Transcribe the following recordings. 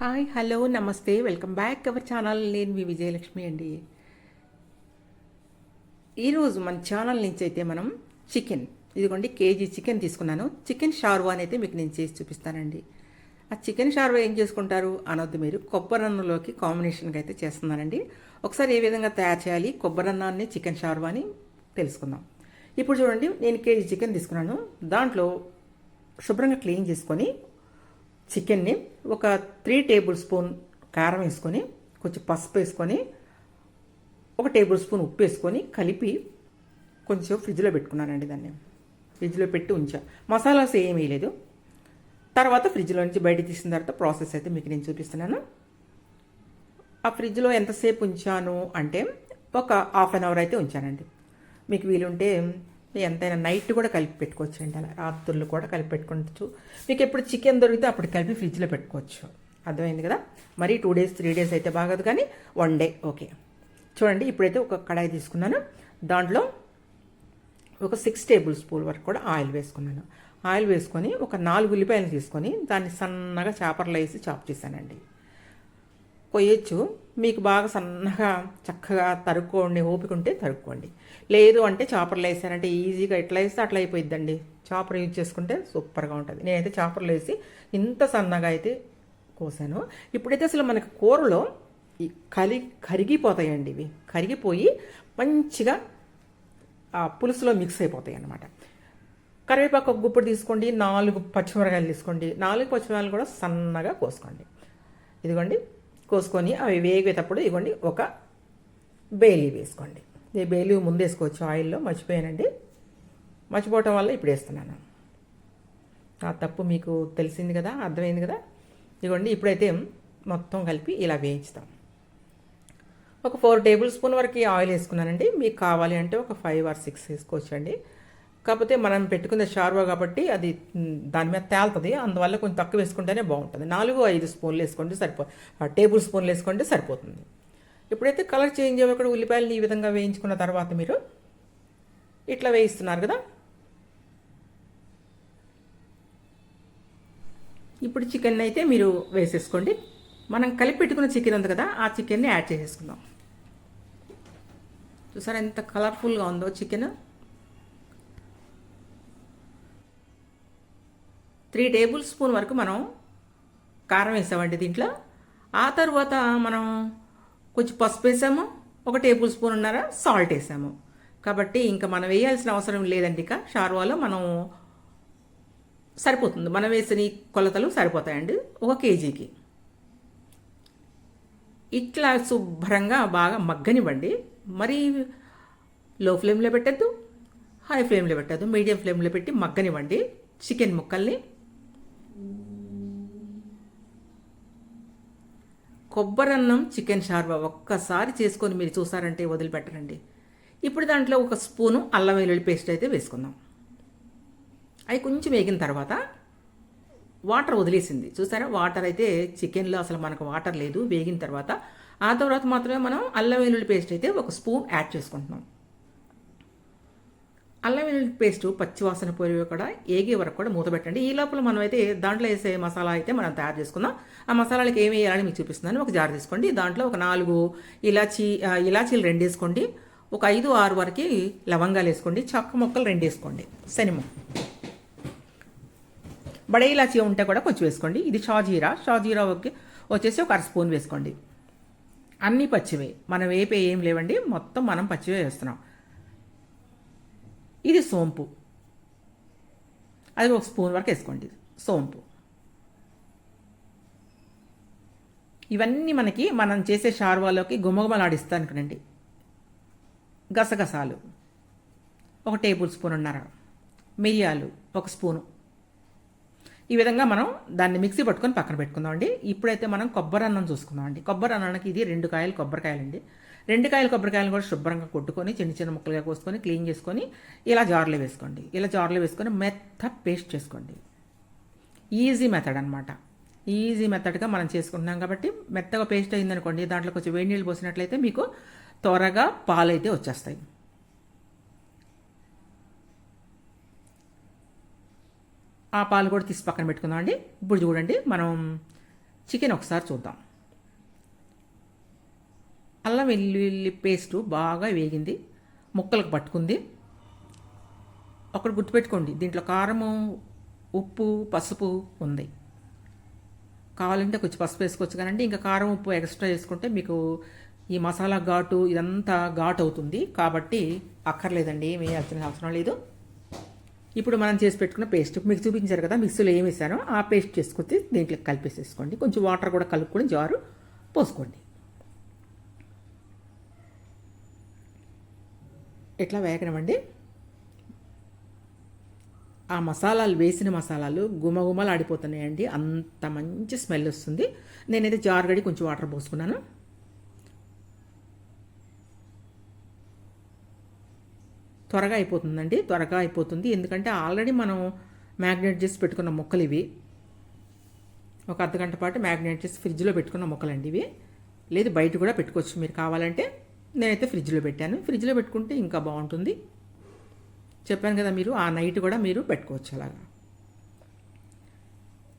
Hi hello నమస్తే. Welcome back our channel. నేను మీ విజయలక్ష్మి అండి. ఈరోజు మన ఛానల్ నుంచి అయితే మనం చికెన్ ఇదిగోండి కేజీ చికెన్ తీసుకున్నాను. చికెన్ షార్వా అయితే మీకు నేను చేసి చూపిస్తానండి. ఆ చికెన్ షార్వా ఏం చేసుకుంటారు అనొద్దు మీరు. కొబ్బరన్నంలోకి కాంబినేషన్గా అయితే చేస్తున్నానండి. ఒకసారి ఏ విధంగా తయారు చేయాలి? కొబ్బరన్నాన్ని చికెన్ షార్వాని తెలుసుకుందాం. ఇప్పుడు చూడండి నేను కేజీ చికెన్ తీసుకున్నాను. దాంట్లో శుభ్రంగా క్లీన్ చేసుకొని చికెన్ని ఒక త్రీ టేబుల్ స్పూన్ కారం వేసుకొని కొంచెం పసుపు వేసుకొని ఒక టేబుల్ స్పూన్ ఉప్పు వేసుకొని కలిపి కొంచెం ఫ్రిడ్జ్లో పెట్టుకున్నానండి దాన్ని. ఫ్రిడ్జ్లో పెట్టి ఉంచా. మసాలాస్ ఏమీ వేయలేదు. తర్వాత ఫ్రిడ్జ్లో నుంచి బయట తీసిన తర్వాత ప్రాసెస్ అయితే మీకు నేను చూపిస్తున్నాను. ఆ ఫ్రిడ్జ్లో ఎంతసేపు ఉంచాను అంటే ఒక హాఫ్ అన్ అవర్ అయితే ఉంచానండి. మీకు వీలుంటే ఎంతైనా నైట్ కూడా కలిపి పెట్టుకోవచ్చు అండి అలా. రాత్రులు కూడా కలిపి పెట్టుకోవచ్చు మీకు ఎప్పుడు చికెన్ దొరికితే అప్పుడు కలిపి ఫ్రిడ్జ్లో పెట్టుకోవచ్చు. అర్థమైంది కదా? మరి టూ డేస్ త్రీ డేస్ అయితే బాగదు కానీ వన్ డే ఓకే. చూడండి ఇప్పుడైతే ఒక కడాయి తీసుకున్నాను. దాంట్లో ఒక సిక్స్ టేబుల్ స్పూన్ వరకు కూడా ఆయిల్ వేసుకున్నాను. ఆయిల్ వేసుకొని ఒక నాలుగు ఉల్లిపాయలు తీసుకొని దాన్ని సన్నగా చేపర్లు వేసి చాప్ చేశానండి. కొయ్యొచ్చు. మీకు బాగా సన్నగా చక్కగా తరుక్కోండి ఓపిక ఉంటే తరుక్కోండి. లేదు అంటే చాపర్లు వేసానంటే ఈజీగా ఎట్లా వేస్తే అట్లా అయిపోయిద్దండి. చాపర్ యూజ్ చేసుకుంటే సూపర్గా ఉంటుంది. నేనైతే చాపర్లు వేసి ఇంత సన్నగా అయితే కోసాను. ఇప్పుడైతే అసలు మనకి కూరలో ఈ కలి కరిగిపోతాయండి ఇవి. కరిగిపోయి మంచిగా ఆ పులుసులో మిక్స్ అయిపోతాయి అన్నమాట కరివేపాకు ఒక గుప్పుడు తీసుకోండి నాలుగు పచ్చిమిరకాయలు తీసుకోండి. నాలుగు పచ్చిమిరకాయలు కూడా సన్నగా కోసుకోండి. ఇదిగోండి కోసుకొని అవి వేగేటప్పుడు ఇవ్వండి ఒక బేలీ వేసుకోండి. ఈ బేలీ ముందేసుకోవచ్చు ఆయిల్లో మర్చిపోయానండి. మర్చిపోవటం వల్ల ఇప్పుడు వేస్తున్నాను. ఆ తప్పు మీకు తెలిసింది కదా అర్థమైంది కదా? ఇదిగోండి ఇప్పుడైతే మొత్తం కలిపి ఇలా వేయించుతాం. ఒక ఫోర్ టేబుల్ స్పూన్ వరకు ఆయిల్ వేసుకున్నానండి. మీకు కావాలి అంటే ఒక ఫైవ్ ఆర్ సిక్స్ వేసుకోవచ్చండి. కాకపోతే మనం పెట్టుకున్న షార్వా కాబట్టి అది దాని మీద తేలుతుంది. అందువల్ల కొంచెం తక్కువ వేసుకుంటేనే బాగుంటుంది. నాలుగు ఐదు స్పూన్లు వేసుకోండి సరిపో టేబుల్ స్పూన్లు వేసుకుంటే సరిపోతుంది. ఎప్పుడైతే కలర్ చేంజ్ అవ్వక్కడ ఉల్లిపాయలు ఈ విధంగా వేయించుకున్న తర్వాత మీరు ఇట్లా వేయిస్తున్నారు కదా? ఇప్పుడు చికెన్ అయితే మీరు వేసేసుకోండి. మనం కలిపి పెట్టుకున్న చికెన్ ఉంది కదా ఆ చికెన్ని యాడ్ చేసేసుకుందాం. చూసారా ఎంత కలర్ఫుల్గా ఉందో చికెన్ త్రీ టేబుల్ స్పూన్ వరకు మనం కారం వేసామండి దీంట్లో. ఆ తర్వాత మనం కొంచెం పసుపు వేసాము ఒక టేబుల్ స్పూన్ ఉన్నర సాల్ట్ వేసాము. కాబట్టి ఇంకా మనం వేయాల్సిన అవసరం లేదండి ఇక. షార్వాలో మనం సరిపోతుంది. మనం వేసిన కొలతలు సరిపోతాయండి ఒక కేజీకి. ఇట్లా శుభ్రంగా బాగా మగ్గనివ్వండి. మరి లో ఫ్లేమ్లో పెట్టద్దు హై ఫ్లేమ్లో పెట్టద్దు మీడియం ఫ్లేమ్లో పెట్టి మగ్గనివ్వండి. చికెన్ ముక్కల్ని కొబ్బరన్నం చికెన్ షార్వా ఒక్కసారి చేసుకొని మీరు చూసారంటే వదిలిపెట్టరండి. ఇప్పుడు దాంట్లో ఒక స్పూను అల్లం వెల్లుల్లి పేస్ట్ అయితే వేసుకుందాం. అవి కొంచెం వేగిన తర్వాత వాటర్ వదిలేసింది. చూసారా? వాటర్ అయితే చికెన్లో అసలు మనకు వాటర్ లేదు. వేగిన తర్వాత ఆ తర్వాత మాత్రమే మనం అల్లం వెల్లుల్లి పేస్ట్ అయితే ఒక స్పూన్ యాడ్ చేసుకుంటున్నాం. వెల్లుల్లి పేస్ట్ పచ్చివాసన పోయి కూడా ఏగే వరకు కూడా మూత పెట్టండి. ఈ లోపల మనం అయితే దాంట్లో వేసే మసాలా అయితే మనం తయారు చేసుకుందాం. ఆ మసాలాలకు ఏమి వేయాలని మీకు చూపిస్తున్నాను. ఒక జార్ తీసుకోండి. దాంట్లో ఒక నాలుగు ఇలాచీ ఇలాచీలు రెండు వేసుకోండి. ఒక ఐదు ఆరు వరకు లవంగాలు వేసుకోండి. చక్క మొక్కలు రెండు వేసుకోండి. శనిమ బడే ఇలాచీ ఉంటే కూడా కొంచెం వేసుకోండి. ఇది షాజీరా. షాజీరా వచ్చేసి ఒక అర స్పూన్ వేసుకోండి. అన్నీ పచ్చివే. మనం వేపే ఏం లేవండి. మొత్తం మనం పచ్చివే వేస్తున్నాం. ఇది సోంపు. అది ఒక స్పూన్ వరకు వేసుకోండి సోంపు. ఇవన్నీ మనకి మనం చేసే షార్వాలోకి గుమగుమలాడిస్తానుకునండి గసగసాలు. ఒక టేబుల్ స్పూన్ ఉన్నారు మిరియాలు ఒక స్పూను. ఈ విధంగా మనం దాన్ని మిక్సీ పట్టుకొని పక్కన పెట్టుకుందాం అండి ఇప్పుడైతే మనం కొబ్బరి అన్నం చూసుకుందాం అండి కొబ్బరి అన్నానికి ఇది రెండు కాయలు కొబ్బరికాయలు అండి రెండు కాయలు కొబ్బరికాయలు కూడా శుభ్రంగా కొట్టుకొని చిన్న చిన్న ముక్కలుగా కోసుకొని క్లీన్ చేసుకొని ఇలా జార్లో వేసుకోండి. ఇలా జార్లో వేసుకొని మెత్త పేస్ట్ చేసుకోండి. ఈజీ మెథడ్ అనమాట ఈజీ మెథడ్గా మనం చేసుకుంటున్నాం కాబట్టి మెత్తగా పేస్ట్ అయిందనుకోండి దాంట్లో కొంచెం వేడి నీళ్ళు పోసినట్లయితే మీకు త్వరగా పాలు అయితే వచ్చేస్తాయి. ఆ పాలు కూడా తీసి పక్కన పెట్టుకుందాం అండి ఇప్పుడు చూడండి మనం చికెన్ ఒకసారి చూద్దాం. అల్లం వెల్లుల్లి పేస్టు బాగా వేగింది. ముక్కలకు పట్టుకుంది. ఒకటి గుర్తుపెట్టుకోండి దీంట్లో కారము ఉప్పు పసుపు ఉంది. కావాలంటే కొంచెం పసుపు వేసుకోవచ్చు కానండి. ఇంకా కారం ఉప్పు ఎక్స్ట్రా వేసుకుంటే మీకు ఈ మసాలా ఘాటు ఇదంతా ఘాటు అవుతుంది. కాబట్టి అక్కర్లేదండి ఏమి వేయాల్సిన అవసరం లేదు. ఇప్పుడు మనం చేసి పెట్టుకున్న పేస్ట్ మీకు చూపించారు కదా మిక్సీలో ఏమి వేసానో ఆ పేస్ట్ చేసుకొచ్చి దీంట్లో కలిపేసేసుకోండి. కొంచెం వాటర్ కూడా కలుపుకొని జారు పోసుకోండి. ఇట్లా వేగనమండి ఆ మసాలాలు వేసిన మసాలాలు గుమగుమలు ఆడిపోతున్నాయండి. అంత మంచి స్మెల్ వస్తుంది. నేనైతే జారుగడి కొంచెం వాటర్ పోసుకున్నాను. త్వరగా అయిపోతుందండి. త్వరగా అయిపోతుంది. ఎందుకంటే ఆల్రెడీ మనం మ్యాగ్నేట్ చేసి పెట్టుకున్న మొక్కలు ఇవి. ఒక అర్ధగంట పాటు మ్యాగ్నేట్ చేసి ఫ్రిడ్జ్లో పెట్టుకున్న మొక్కలండి ఇవి. లేదు బయట కూడా పెట్టుకోవచ్చు. మీరు కావాలంటే నేనైతే ఫ్రిడ్జ్లో పెట్టాను. ఫ్రిడ్జ్లో పెట్టుకుంటే ఇంకా బాగుంటుంది. చెప్పాను కదా మీరు ఆ నైట్ కూడా మీరు పెట్టుకోవచ్చు అలాగా.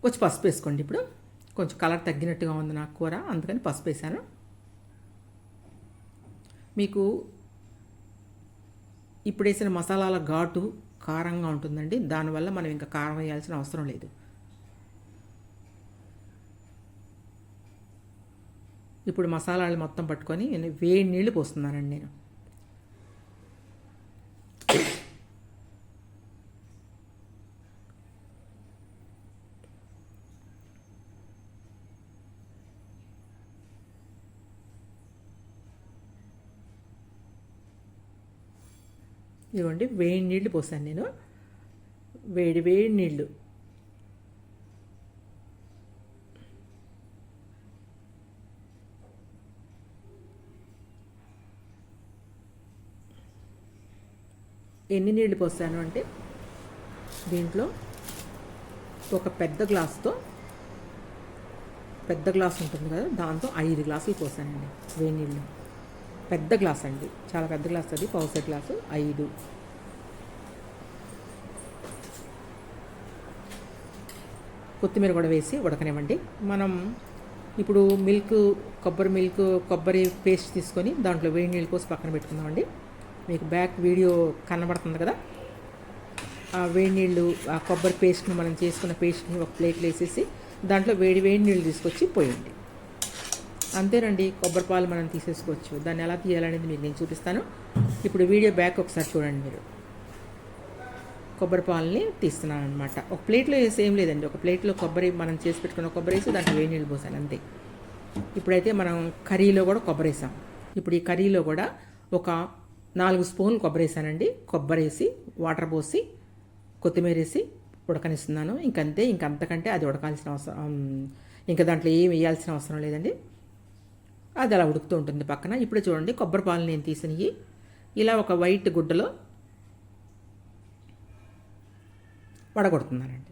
కొంచెం పసుపు వేసుకోండి ఇప్పుడు. కొంచెం కలర్ తగ్గినట్టుగా ఉంది నాకు కూర అందుకని పసుపు వేసాను. మీకు ఇప్పుడు వేసిన మసాలాల ఘాటు కారంగా ఉంటుందండి. దానివల్ల మనం ఇంకా కారం వేయాల్సిన అవసరం లేదు. ఇప్పుడు మసాలాలు మొత్తం పట్టుకొని నేను వేడి నీళ్ళు పోస్తున్నానండి నేను. ఇదిగోండి వేడి నీళ్ళు పోసాను నేను. వేడి వేడి నీళ్ళు ఎన్ని నీళ్ళు పోసాను అంటే దీంట్లో ఒక పెద్ద గ్లాస్తో పెద్ద గ్లాస్ ఉంటుంది కదా దాంతో ఐదు గ్లాసులు పోసానండి వేడి నీళ్ళు పెద్ద గ్లాస్ అండి చాలా పెద్ద గ్లాస్ అది పౌసెట్ గ్లాసు ఐదు. కొత్తిమీర కూడా వేసి ఉడకనివ్వండి. మనం ఇప్పుడు మిల్క్ కొబ్బరి మిల్క్ కొబ్బరి పేస్ట్ తీసుకొని దాంట్లో వేడి నీళ్ళు పోసి పక్కన పెట్టుకుందామండి. మీకు బ్యాక్ వీడియో కనబడుతుంది కదా? ఆ వేడి నీళ్ళు ఆ కొబ్బరి పేస్ట్ని మనం చేసుకున్న పేస్ట్ని ఒక ప్లేట్లో వేసేసి దాంట్లో వేడి వేడి నీళ్ళు తీసుకొచ్చి పోయండి. అంతేనండి కొబ్బరి పాలు మనం తీసేసుకోవచ్చు. దాన్ని ఎలా తీయాలనేది మీకు నేను చూపిస్తాను. ఇప్పుడు వీడియో బ్యాక్ ఒకసారి చూడండి మీరు. కొబ్బరి పాలని తీస్తున్నాను అనమాట ఒక ప్లేట్లో వేసి ఏం లేదండి. ఒక ప్లేట్లో కొబ్బరి మనం చేసి పెట్టుకున్న కొబ్బరి వేసి దాంట్లో వేడి నీళ్ళు పోసాను అంతే. ఇప్పుడైతే మనం కర్రీలో కూడా కొబ్బరి వేసాం. ఇప్పుడు ఈ కర్రీలో కూడా ఒక నాలుగు స్పూన్లు కొబ్బరి వేసానండి కొబ్బరి వేసి వాటర్ పోసి కొత్తిమీర వేసి ఉడకనిస్తున్నాను. ఇంకంతే ఇంకంతకంటే అది ఉడకాల్సిన అవసరం ఇంకా దాంట్లో ఏం వేయాల్సిన అవసరం లేదండి. అది అలా ఉడుకుతూ ఉంటుంది పక్కన. ఇప్పుడు చూడండి కొబ్బరి పాలు నేను తీసినవి. ఇలా ఒక వైట్ గుడ్డలో వడగొడుతున్నానండి.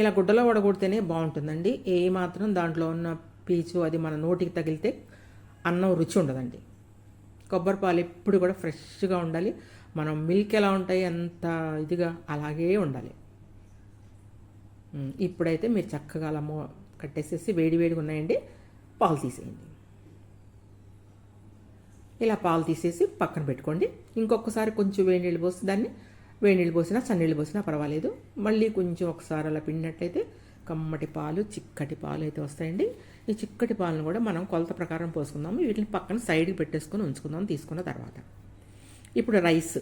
ఇలా గుడ్డలో వడగొడితేనే బాగుంటుందండి. ఏ మాత్రం దాంట్లో ఉన్న పీచు అది మన నోటికి తగిలితే అన్నం రుచి ఉండదండి. కొబ్బరి పాలు ఎప్పుడు కూడా ఫ్రెష్గా ఉండాలి. మనం మిల్క్ ఎలా ఉంటాయి అంత ఇదిగా అలాగే ఉండాలి. ఇప్పుడైతే మీరు చక్కగా అలా మో కట్టేసేసి వేడి వేడిగా ఉన్నాయండి. పాలు తీసేయండి. ఇలా పాలు తీసేసి పక్కన పెట్టుకోండి. ఇంకొకసారి కొంచెం వేడి నీళ్ళు పోసి దాన్ని వేడి నీళ్ళు పోసినా చన్నీళ్ళు పోసినా పర్వాలేదు. మళ్ళీ కొంచెం ఒకసారి అలా పిండినట్లయితే కమ్మటి పాలు చిక్కటి పాలు అయితే వస్తాయండి. ఈ చిక్కటి పాలను కూడా మనం కొలత ప్రకారం పోసుకుందాము. వీటిని పక్కన సైడ్కి పెట్టేసుకొని ఉంచుకుందాం తీసుకున్న తర్వాత. ఇప్పుడు రైస్.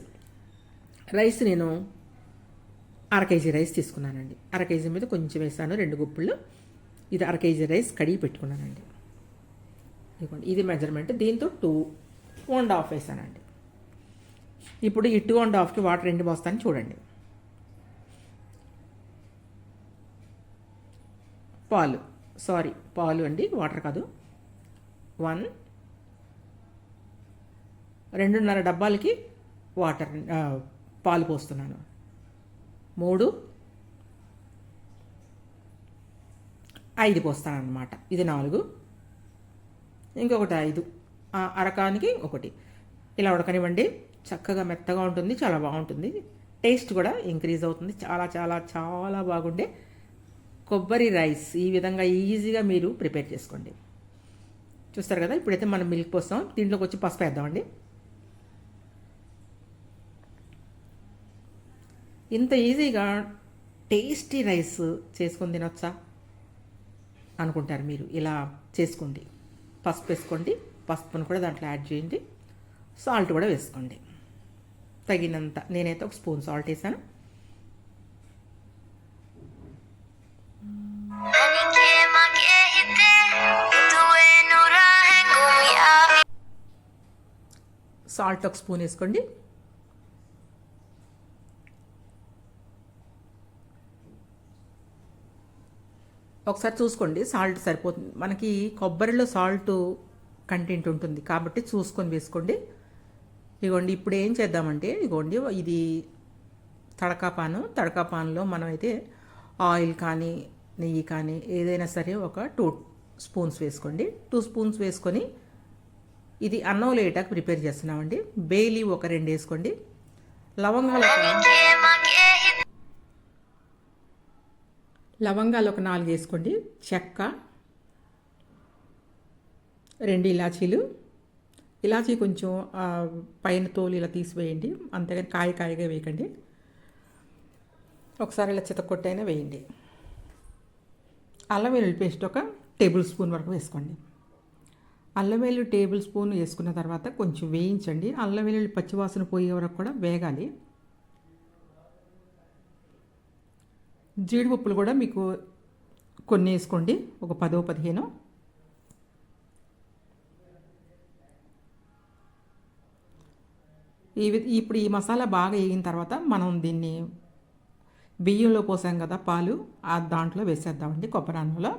రైస్ నేను అర కేజీ రైస్ తీసుకున్నానండి. అర కేజీ మీద కొంచెం వేసాను రెండు గుప్పుళ్ళు ఇది అర కేజీ రైస్ కడిగి పెట్టుకున్నానండి. ఇదిగోండి ఇది మెజర్మెంట్. దీంతో టూ వన్ అండ్ హాఫ్ వేసానండి. ఇప్పుడు ఈ టూ అండ్ హాఫ్కి వాటర్ ఎండి పోస్తాను చూడండి. పాలు. సారీ పాలు అండి వాటర్ కాదు. వన్ రెండున్నర డబ్బాలకి వాటర్ పాలు పోస్తున్నాను. మూడు ఐదు పోస్తాను ఇది నాలుగు. ఇంకొకటి ఐదు. ఆ అరకానికి ఒకటి. ఇలా ఉడకనివ్వండి. చక్కగా మెత్తగా ఉంటుంది చాలా బాగుంటుంది. టేస్ట్ కూడా ఇంక్రీజ్ అవుతుంది. చాలా చాలా చాలా బాగుండే కొబ్బరి రైస్ ఈ విధంగా ఈజీగా మీరు ప్రిపేర్ చేసుకోండి. చూస్తారు కదా ఇప్పుడైతే మనం మిల్క్ పోస్తాం. దీంట్లోకి వచ్చి పసుపు వేద్దామండి. ఇంత ఈజీగా టేస్టీ రైస్ చేసుకొని తినొచ్చా అనుకుంటారు మీరు. ఇలా చేసుకోండి. పసుపు వేసుకోండి. పసుపును కూడా దాంట్లో యాడ్ చేయండి. సాల్ట్ కూడా వేసుకోండి. తగినంత నేనైతే ఒక స్పూన్ సాల్ట్ వేసాను. సాల్ట్ ఒక స్పూన్ వేసుకోండి. ఒకసారి చూసుకోండి సాల్ట్ సరిపోతుంది. మనకి కొబ్బరిలో సాల్ట్ కంటెంట్ ఉంటుంది కాబట్టి చూసుకొని వేసుకోండి. ఇగోండి ఇప్పుడు ఏం చేద్దామంటే ఇగోండి ఇది తడకాపాను తడకాపానులో మనమైతే ఆయిల్ కానీ నెయ్యి కానీ ఏదైనా సరే ఒక టూ స్పూన్స్ వేసుకోండి. టూ స్పూన్స్ వేసుకొని ఇది అన్నం లేటాక ప్రిపేర్ చేస్తున్నామండి. బేలీ ఒక రెండు వేసుకోండి. లవంగాలు లవంగాలు ఒక నాలుగు వేసుకోండి. చెక్క రెండు ఇలాచీలు. ఇలాచీ కొంచెం పైన తోలు ఇలా తీసివేయండి. అంతేగాని కాయ కాయగా వేయకండి. ఒకసారి ఇలా చితకొట్టైనా వేయండి. అల్లం వెల్లుల్లి పేస్ట్ ఒక టేబుల్ స్పూన్ వరకు వేసుకోండి. అల్లం వెల్లుల్లి టేబుల్ స్పూన్ వేసుకున్న తర్వాత కొంచెం వేయించండి. అల్లం వెల్లుల్లి పచ్చివాసన పోయే వరకు కూడా వేగాలి. జీడిపప్పులు కూడా మీకు కొన్ని వేసుకోండి. ఒక పదో పదిహేను. ఈ వి- ఇప్పుడు ఈ మసాలా బాగా వేగిన తర్వాత మనం దీన్ని బియ్యంలో పోసాం కదా పాలు ఆ దాంట్లో వేసేద్దామండి కొబ్బరి అన్నంలో.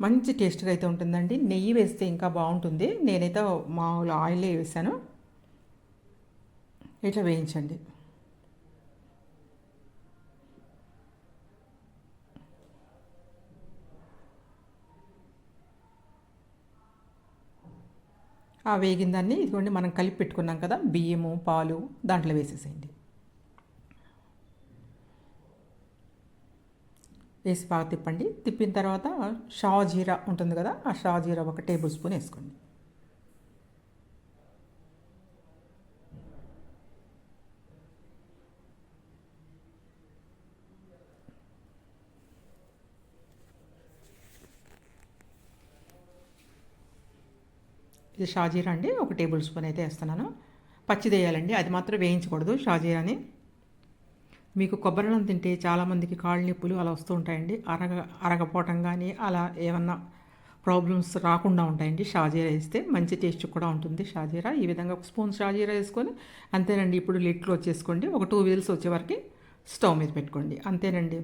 మంచి టేస్ట్గా అయితే ఉంటుందండి. నెయ్యి వేస్తే ఇంకా బాగుంటుంది. నేనైతే మామూలు ఆయిలే వేసాను. ఇట్లా వేయించండి. ఆ వేగిన దాన్ని ఇదిగోండి మనం కలిపి పెట్టుకున్నాం కదా బియ్యము పాలు దాంట్లో వేసేసేయండి. వేసి బాగా తిప్పండి. తిప్పిన తర్వాత షాజీరా ఉంటుంది కదా ఆ షాజీరా ఒక టేబుల్ స్పూన్ వేసుకోండి. ఇది షాజీరా అండి ఒక టేబుల్ స్పూన్ అయితే వేస్తున్నాను. పచ్చిది వేయాలండి అది మాత్రం వేయించకూడదు షాజీరాని మీకు కొబ్బరినం తింటే చాలామందికి కాళ్ళ నొప్పులు అలా వస్తూ ఉంటాయండి. అరగ అరగపోవటం కానీ అలా ఏమన్నా ప్రాబ్లమ్స్ రాకుండా ఉంటాయండి. షాజీరా వేస్తే మంచి టేస్ట్ కూడా ఉంటుంది షాజీరా. ఈ విధంగా ఒక స్పూన్ షాజీరా వేసుకొని అంతేనండి. ఇప్పుడు లిట్లు వచ్చేసుకోండి. ఒక టూ వీల్స్ వచ్చేవరకు స్టవ్ మీద పెట్టుకోండి. అంతేనండి.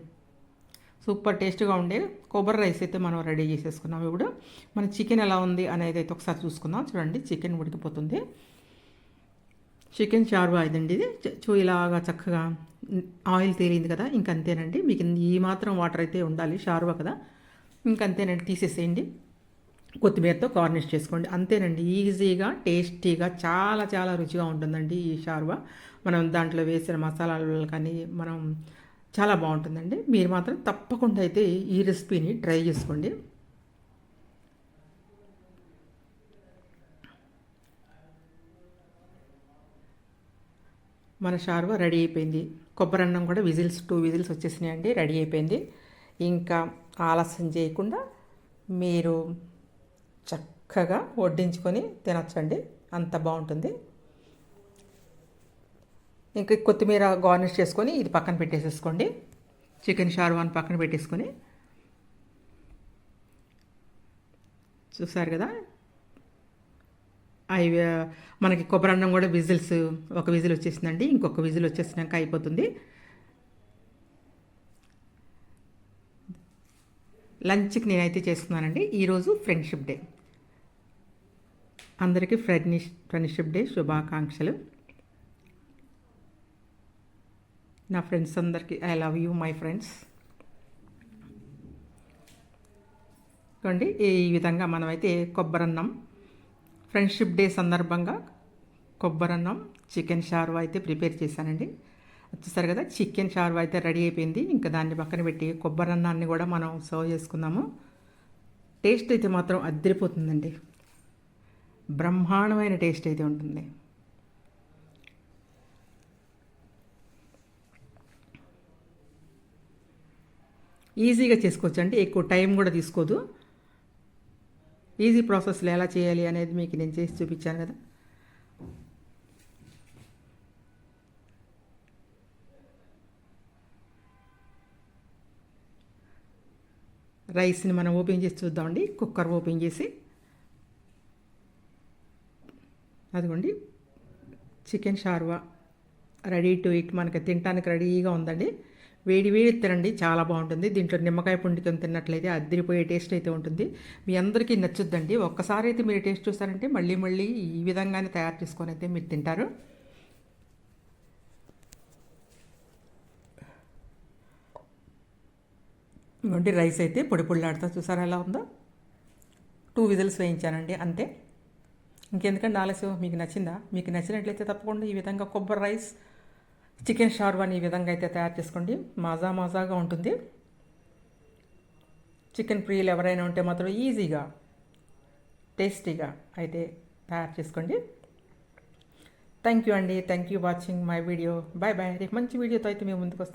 సూపర్ టేస్ట్గా ఉండే కొబ్బరి రైస్ అయితే మనం రెడీ చేసేసుకున్నాం. ఇప్పుడు మన చికెన్ ఎలా ఉంది అనేది అయితే ఒకసారి చూసుకుందాం. చూడండి చికెన్ ఉడికిపోతుంది. చికెన్ షార్వా ఇదండి ఇది. చూ ఇలాగా చక్కగా ఆయిల్ తేలింది కదా ఇంకంతేనండి మీకు ఈ మాత్రం వాటర్ అయితే ఉండాలి షార్వా కదా. ఇంకంతేనండి తీసేసేయండి. కొత్తిమీరతో గార్నిష్ చేసుకోండి. అంతేనండి ఈజీగా టేస్టీగా చాలా చాలా రుచిగా ఉంటుందండి ఈ షార్వా. మనం దాంట్లో వేసిన మసాలాలు కానీ మనం చాలా బాగుంటుందండి. మీరు మాత్రం తప్పకుండా అయితే ఈ రెసిపీని ట్రై చేసుకోండి. మన షార్వా రెడీ అయిపోయింది. కొబ్బరి అన్నం కూడా విజిల్స్ టూ విజిల్స్ వచ్చేసినాయండి రెడీ అయిపోయింది. ఇంకా ఆలస్యం చేయకుండా మీరు చక్కగా వడ్డించుకొని తినచ్చండి. అంత బాగుంటుంది. ఇంకా కొత్తిమీర గార్నిష్ చేసుకొని ఇది పక్కన పెట్టేసేసుకోండి. చికెన్ షార్వాన్ పక్కన పెట్టేసుకొని. చూసారు కదా? అవి మనకి కొబ్బరి అన్నం కూడా విజిల్స్ ఒక విజిల్ వచ్చేసిందండి ఇంకొక విజిల్ వచ్చేసినాక అయిపోతుంది. లంచ్కి నేనైతే చేస్తున్నానండి ఈరోజు ఫ్రెండ్షిప్ డే. అందరికీ ఫ్రెండ్షిప్ ఫ్రెండ్షిప్ డే శుభాకాంక్షలు. నా ఫ్రెండ్స్ అందరికీ I love you my friends. చూడండి ఈ విధంగా మనమైతే కొబ్బరన్నం ఫ్రెండ్షిప్ డే సందర్భంగా కొబ్బరన్నం చికెన్ షార్వా అయితే ప్రిపేర్ చేశానండి. వచ్చేసారు కదా చికెన్ షార్వా అయితే రెడీ అయిపోయింది. ఇంకా దాన్ని పక్కన పెట్టి కొబ్బరి అన్నాన్ని కూడా మనం సర్వ్ చేసుకుందాము. టేస్ట్ అయితే మాత్రం అద్దరిపోతుందండి. బ్రహ్మాండమైన టేస్ట్ అయితే ఉంటుంది. ఈజీగా చేసుకోవచ్చు ఎక్కువ టైం కూడా తీసుకోదు. ఈజీ ప్రాసెస్లో ఎలా చేయాలి అనేది మీకు నేను చేసి చూపించాను కదా. రైస్ని మనం ఓపెన్ చేసి చూద్దామండి. కుక్కర్ ఓపెన్ చేసి. అదిగోండి. చికెన్ షార్వా రెడీ టు ఇట్ మనకి తినడానికి రెడీగా ఉందండి. వేడి వేడి తినండి చాలా బాగుంటుంది. దీంట్లో నిమ్మకాయ పుండికొని తిన్నట్లయితే అద్దరిపోయే టేస్ట్ అయితే ఉంటుంది. మీ అందరికీ నచ్చుద్దండి. ఒక్కసారి అయితే మీరు టేస్ట్ చూసారంటే మళ్ళీ మళ్ళీ ఈ విధంగానే తయారు చేసుకొని అయితే మీరు తింటారు. ఇవ్వండి రైస్ అయితే పొడి పొడిలాడుతా చూసారా ఎలా ఉందో? టూ విజిల్స్ వేయించానండి అంతే. ఇంకెందుకంటే ఆలస్యం? మీకు నచ్చిందా? మీకు నచ్చినట్లయితే తప్పకుండా ఈ విధంగా కొబ్బరి రైస్ చికెన్ షార్వాని ఈ విధంగా అయితే తయారు చేసుకోండి. మాజా మాజాగా ఉంటుంది. చికెన్ ప్రియులు ఎవరైనా ఉంటే మాత్రం ఈజీగా టేస్టీగా అయితే తయారు చేసుకోండి. థ్యాంక్ యూ అండి. Thank you watching my video bye bye రేపు మంచి వీడియోతో అయితే మేము ముందుకు వస్తాం.